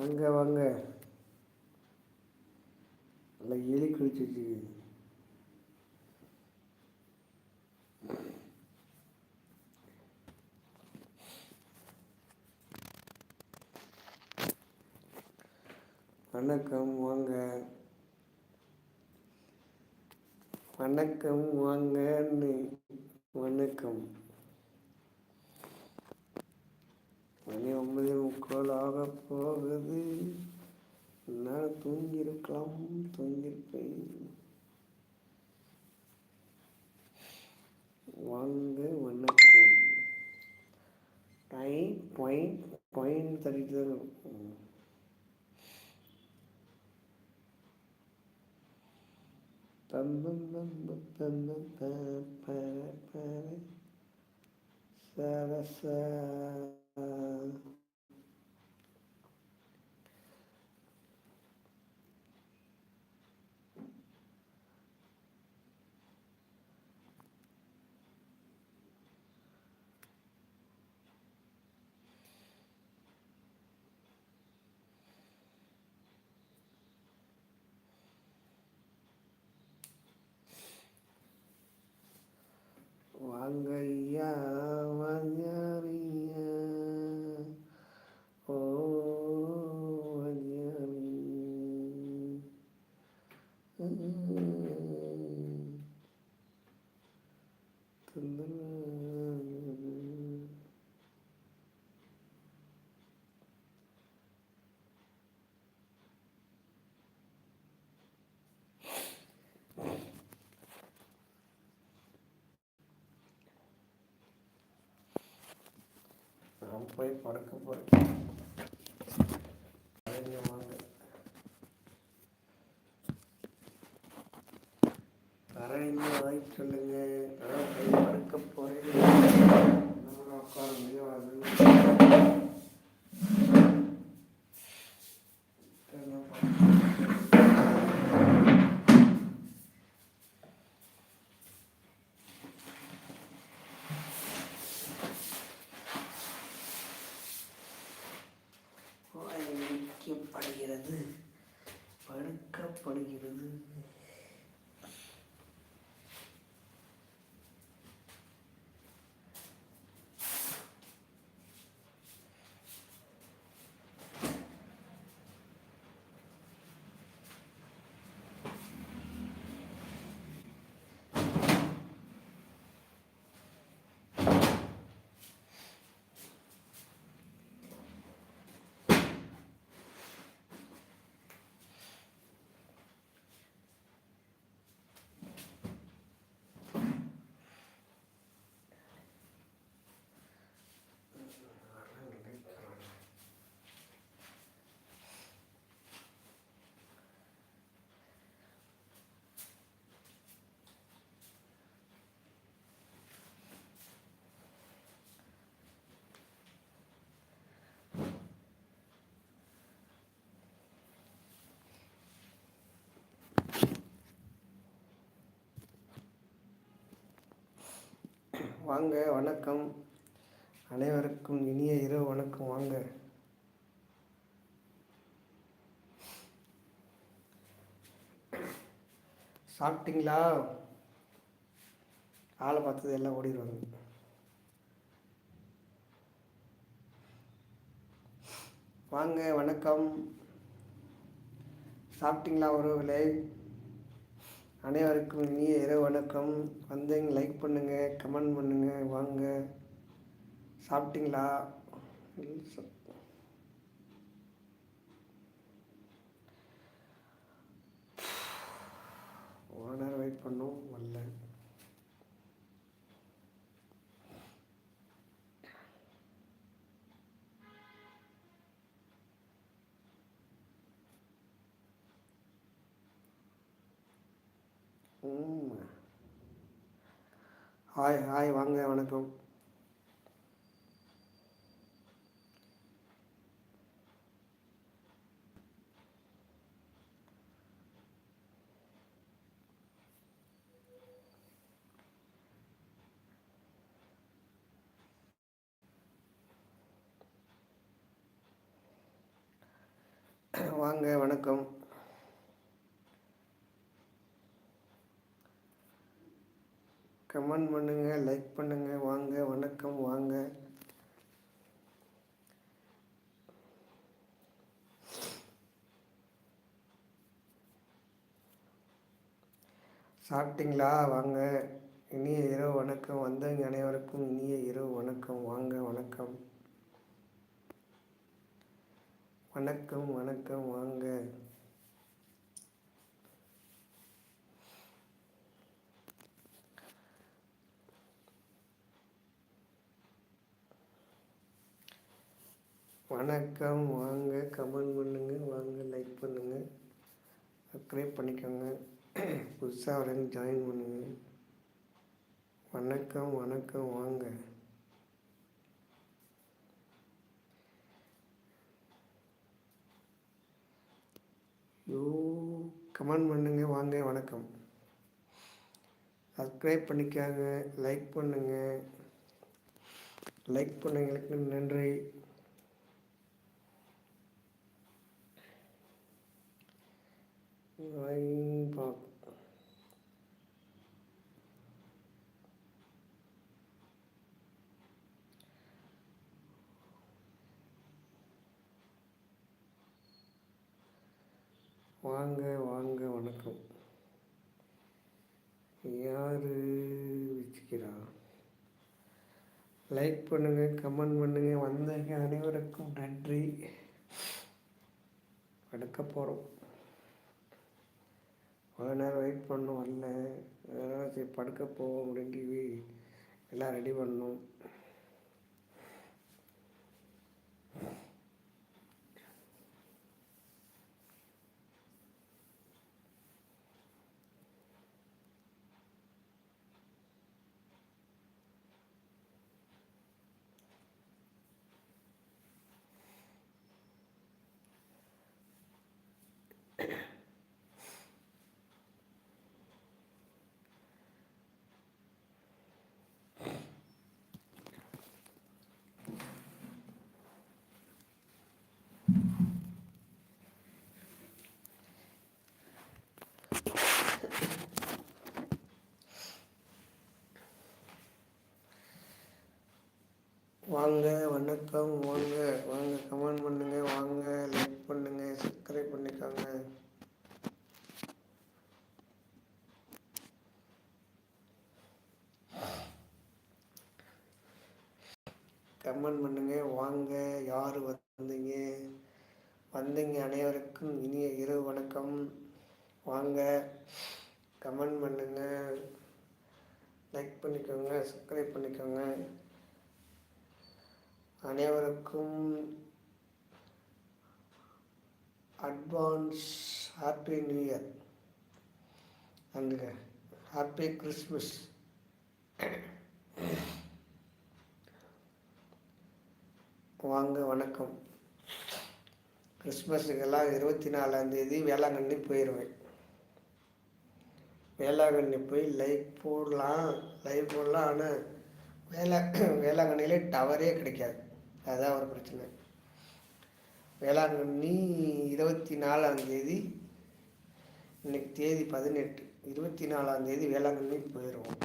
வாங்க வாங்க. நல்லா எலி குளிச்சு வச்சுக்கிது வணக்கம் வாங்க. வணக்கம் வாங்கன்னு வணக்கம். மணி ஒன்பதே முக்கால் ஆக போகுது. என்னால் தூங்கியிருக்கலாம் தூங்கியிருப்பேன். வாங்க வணக்கம். டைம் பாயிண்ட் பாயிண்ட் தள்ளிட்டு தான் இருக்கும். தந்தம் சரச வாங்க நான் போய் படுக்க போகிறேன் வாங்கி சொல்லுங்கள் வாய்ப்பு சொல்லுங்க நான் போய் படுக்க போகிறேன் உட்கார முடியாது வைக்கப்படுகிறது படுக்கப்படுகிறது வாங்க வணக்கம். அனைவருக்கும் இனிய இரவு வணக்கம். வாங்க. சாப்பிட்டீங்களா? ஆளை பார்த்தது எல்லாம் ஓடிடுவாங்க. வாங்க வணக்கம். சாப்பிட்டீங்களா உறவுகளே அனைவருக்கும் இனிய இரவு வணக்கம். வந்தீங்க லைக் பண்ணுங்கள் கமெண்ட் பண்ணுங்கள் வாங்க. சாப்பிட்டீங்களா ஒரு நேரம் வெயிட் பண்ணோம் வரல வணக்கம் ஹாய் ஹாய் வாங்க வணக்கம். வாங்க வணக்கம். கமெண்ட் பண்ணுங்க லைக் பண்ணுங்க வாங்க வணக்கம் வாங்க. சாப்பிட்டீங்களா? வாங்க. இனிய இரவு வணக்கம். வந்தவங்க அனைவருக்கும் இனிய இரவு வணக்கம். வாங்க வணக்கம். வணக்கம் வணக்கம் வாங்க. வணக்கம். வாங்க. கமெண்ட் பண்ணுங்க. வாங்க. லைக் பண்ணுங்க. சப்ஸ்கிரைப் பண்ணிக்கோங்க. புதுசாக வரவங்க ஜாயின் பண்ணுங்க. வணக்கம். வணக்கம். வாங்க. யோ கமெண்ட் பண்ணுங்க. வாங்க. வணக்கம். சப்ஸ்கிரைப் பண்ணிக்காங்க. லைக் பண்ணுங்க. லைக் பண்ணவங்களுக்கு நன்றி. ஐம்பாக் வாங்க வாங்க வணக்கம். யார் வச்சுக்கிறா? லைக் பண்ணுங்க கமெண்ட் பண்ணுங்க. வந்தீங்க அனைவருக்கும் நன்றி. படுக்க போகிறோம் கொஞ்ச நேரம் வெயிட் பண்ணோம் வரல. அதனால் சரி படுக்க போவோம் அப்படின்னு எல்லாம் ரெடி பண்ணோம் வாங்க வணக்கம் வாங்க. வாங்க கமெண்ட் பண்ணுங்க வாங்க. லைக் பண்ணுங்க சப்ஸ்கிரைப் பண்ணிக்கோங்க. கமெண்ட் பண்ணுங்க வாங்க. யார் வந்தீங்க? வந்தீங்க அனைவருக்கும் இனிய இரவு வணக்கம். வாங்க கமெண்ட் பண்ணுங்க. லைக் பண்ணிக்கோங்க சப்ஸ்கிரைப் பண்ணிக்கோங்க. அனைவருக்கும் அட்வான்ஸ் ஹாப்பி நியூ இயர் அண்டுங்க ஹாப்பி கிறிஸ்மஸ் வாங்க வணக்கம். கிறிஸ்மஸுக்கெல்லாம் இருபத்தி நாலாந்தேதி வேளாங்கண்ணி போயிடுவேன் வேளாங்கண்ணி போய் லைவ் போடலாம். லைவ் போடலாம் ஆனால் வேளா வேளாங்கண்ணியிலே டவரே கிடைக்காது. அதுதான் ஒரு பிரச்சனை. வேளாங்கண்ணி இருபத்தி நாலாம் தேதி இன்னைக்கு தேதி பதினெட்டு. இருபத்தி நாலாம் தேதி வேளாங்கண்ணி போயிடுவோம்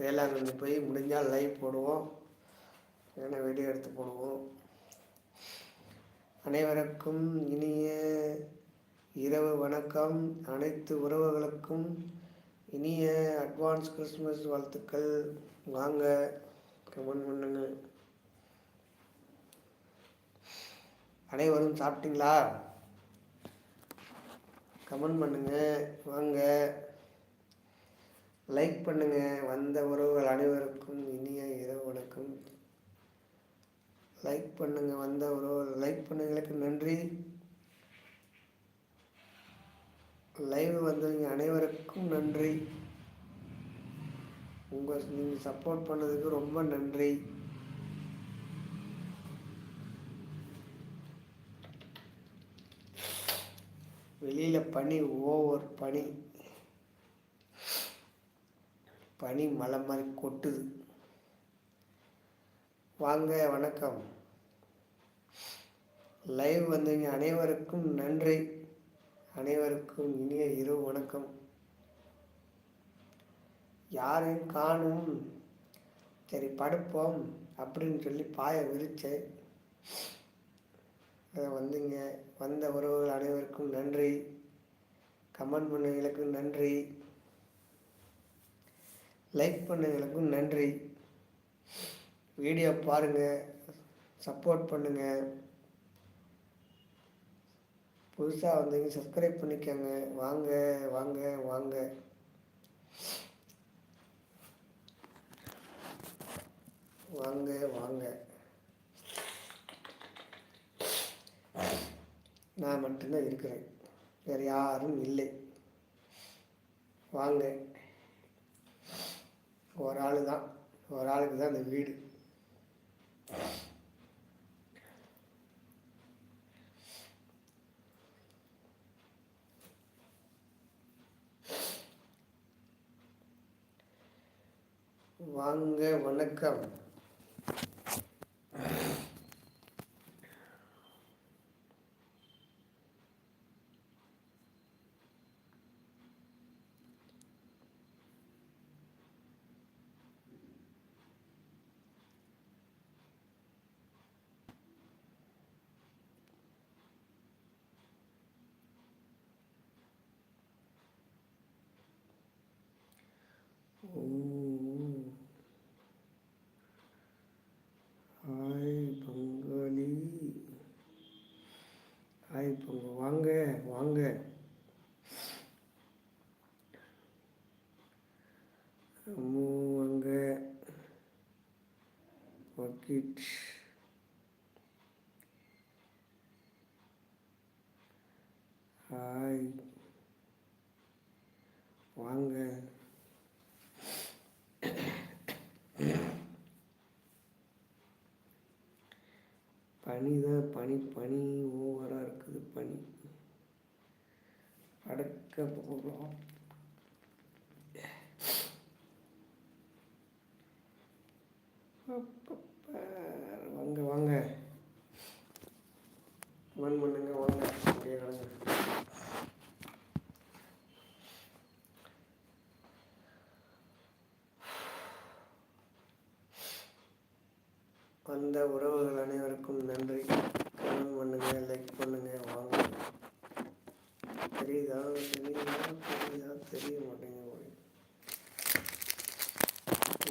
வேளாங்கண்ணி போய் முடிஞ்சால் லைவ் போடுவோம். ஏன்னா வீடியோ எடுத்து போடுவோம். அனைவருக்கும் இனிய இரவு வணக்கம். அனைத்து உறவுகளுக்கும் இனிய அட்வான்ஸ் கிறிஸ்மஸ் வாழ்த்துக்கள். வாங்க. கமெண்ட் பண்ணுங்க அனைவரும் சாப்பிட்டீங்களா? கமெண்ட் பண்ணுங்க. வாங்க. லைக் பண்ணுங்க. வந்த உறவுகள் அனைவருக்கும் இனிய இரவு வணக்கம். லைக் பண்ணுங்க வந்த உறவுகள். லைக் பண்ணுங்களுக்கு நன்றி. லைவ் வந்தவங்க அனைவருக்கும் நன்றி. உங்கள் நீங்கள் சப்போர்ட் பண்ணதுக்கு ரொம்ப நன்றி. வெளியில் பனி ஓவர் பனி. பனி மலை மாதிரி கொட்டுது. வாங்க வணக்கம். லைவ் வந்தவங்க அனைவருக்கும் நன்றி. அனைவருக்கும் இனிய இரவு வணக்கம். யாரையும் காணும். சரி படுப்போம் அப்படின்னு சொல்லி பாயை விரித்தேன் அதை வந்துங்க. வந்த உறவுகள் அனைவருக்கும் நன்றி. கமெண்ட் பண்ணவங்களுக்கும் நன்றி. லைக் பண்ணவங்களுக்கும் நன்றி. வீடியோ பாருங்கள் சப்போர்ட் பண்ணுங்கள் புதுசாக வந்தீங்க சப்ஸ்கிரைப் பண்ணிக்கோங்க. வாங்க வாங்க வாங்க. வாங்க வாங்க. நான் மட்டும்தான் இருக்கிறேன். வேறு யாரும் இல்லை. வாங்க. ஒரு ஆள் தான். ஒரு ஆளுக்கு தான் அந்த வீடு. வாங்க வணக்கம் ஓ ஹாய் பங்காளி ஹாய் பங்க வாங்க வாங்க அம்மு வாங்க வக்கீட் ஹாய் வாங்க பனி தான் பனி பனி ஓவராக இருக்குது பனி படுக்க போகலாம் அப்பப்பா. வாங்க வாங்க மண் பண்ணுங்க வாங்க அப்படியே கிடங்க வந்த உறவுகள் அனைவருக்கும் நன்றி கமெண்ட் பண்ணுங்க லைக் பண்ணுங்க வாங்க தெரியுதா தெரியுதா தெரியுதா தெரிய மாட்டேங்குது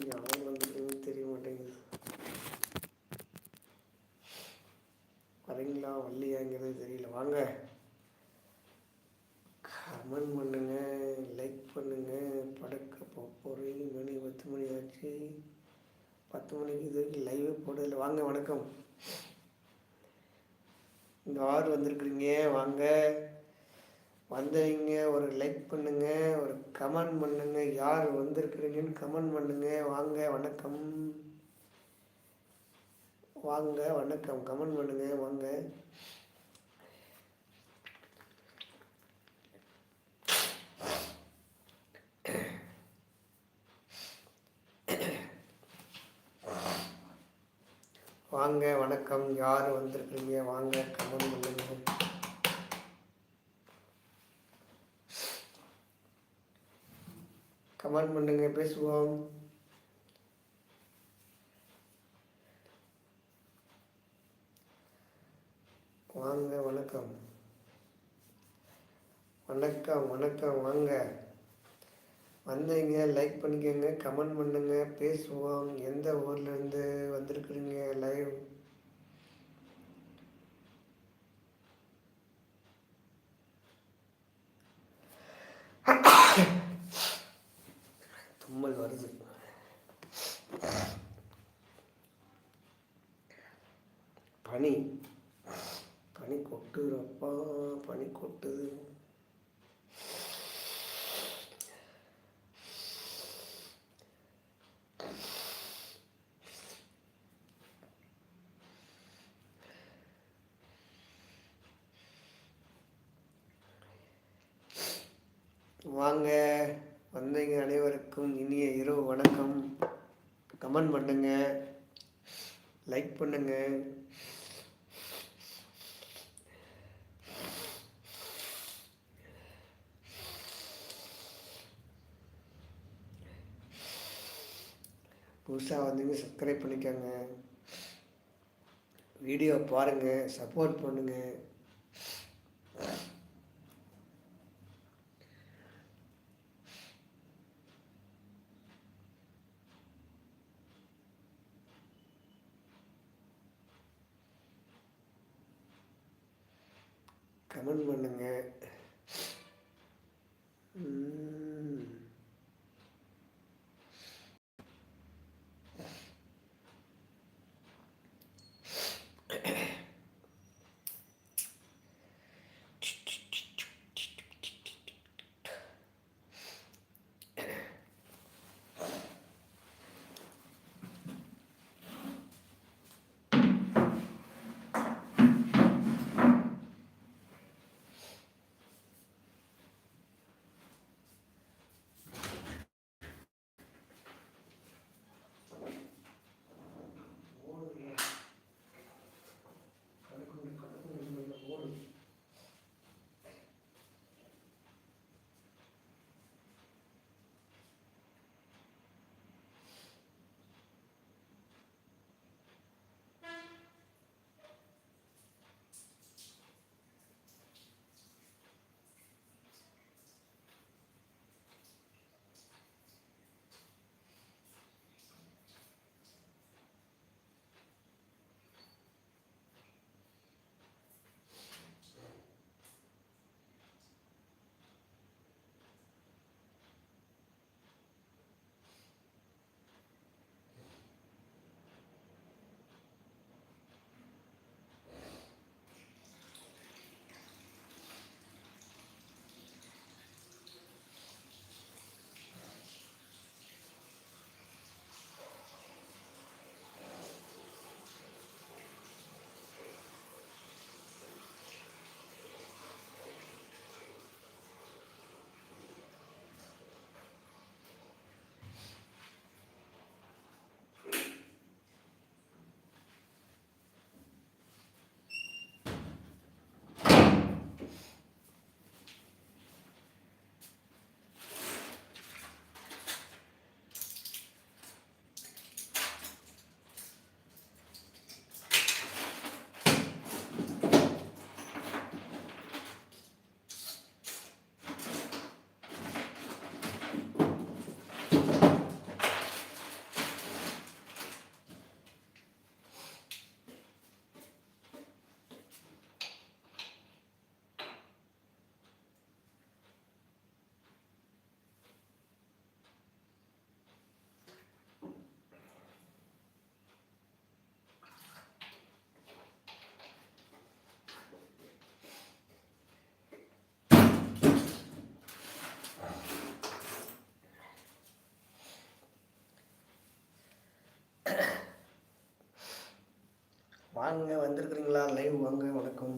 யார் வந்துருக்குன்னு தெரிய மாட்டேங்குது வரீங்களா வரலையாங்கிறது தெரியல வாங்க. கமெண்ட் பண்ணுங்க லைக் பண்ணுங்க. படக்க போகிறேன் மணி பத்து மணி ஆச்சு. பத்து மணிக்கு இது வரைக்கும் லைவே போடுறதில்ல வாங்க வணக்கம். இந்த ஆறு வந்திருக்குறீங்க வாங்க. வந்தவங்க ஒரு லைக் பண்ணுங்க ஒரு கமெண்ட் பண்ணுங்க. யார் வந்திருக்கிறீங்கன்னு கமெண்ட் பண்ணுங்க. வாங்க வணக்கம். வாங்க வணக்கம். கமெண்ட் பண்ணுங்க வாங்க. வாங்க வணக்கம். யார் வந்திருக்கீங்க வாங்க கமெண்ட் பண்ணுங்க. கமெண்ட் பண்ணுங்க பேசுவோம். வாங்க வணக்கம். வணக்கம் வணக்கம் வாங்க. வந்தீங்க லைக் பண்ணிக்கோங்க கமெண்ட் பண்ணுங்க பேசுவோம். எந்த ஊர்லேருந்து வந்திருக்குறீங்க லைவ் தும்மல் வருது. பனி. பனி கொட்டுறப்பா பனி கொட்டுது. வாங்க வந்தீங்க அனைவருக்கும் இனிய இரவு வணக்கம். கமெண்ட் பண்ணுங்க லைக் பண்ணுங்க. புதுசாக வந்தீங்க சப்ஸ்கிரைப் பண்ணிக்கோங்க. வீடியோ பாருங்கள் சப்போர்ட் பண்ணுங்கள் கமெண்ட் பண்ணுங்கள் வாங்க வந்திருக்கிறீங்களா? லைவ் வாங்க வணக்கம்.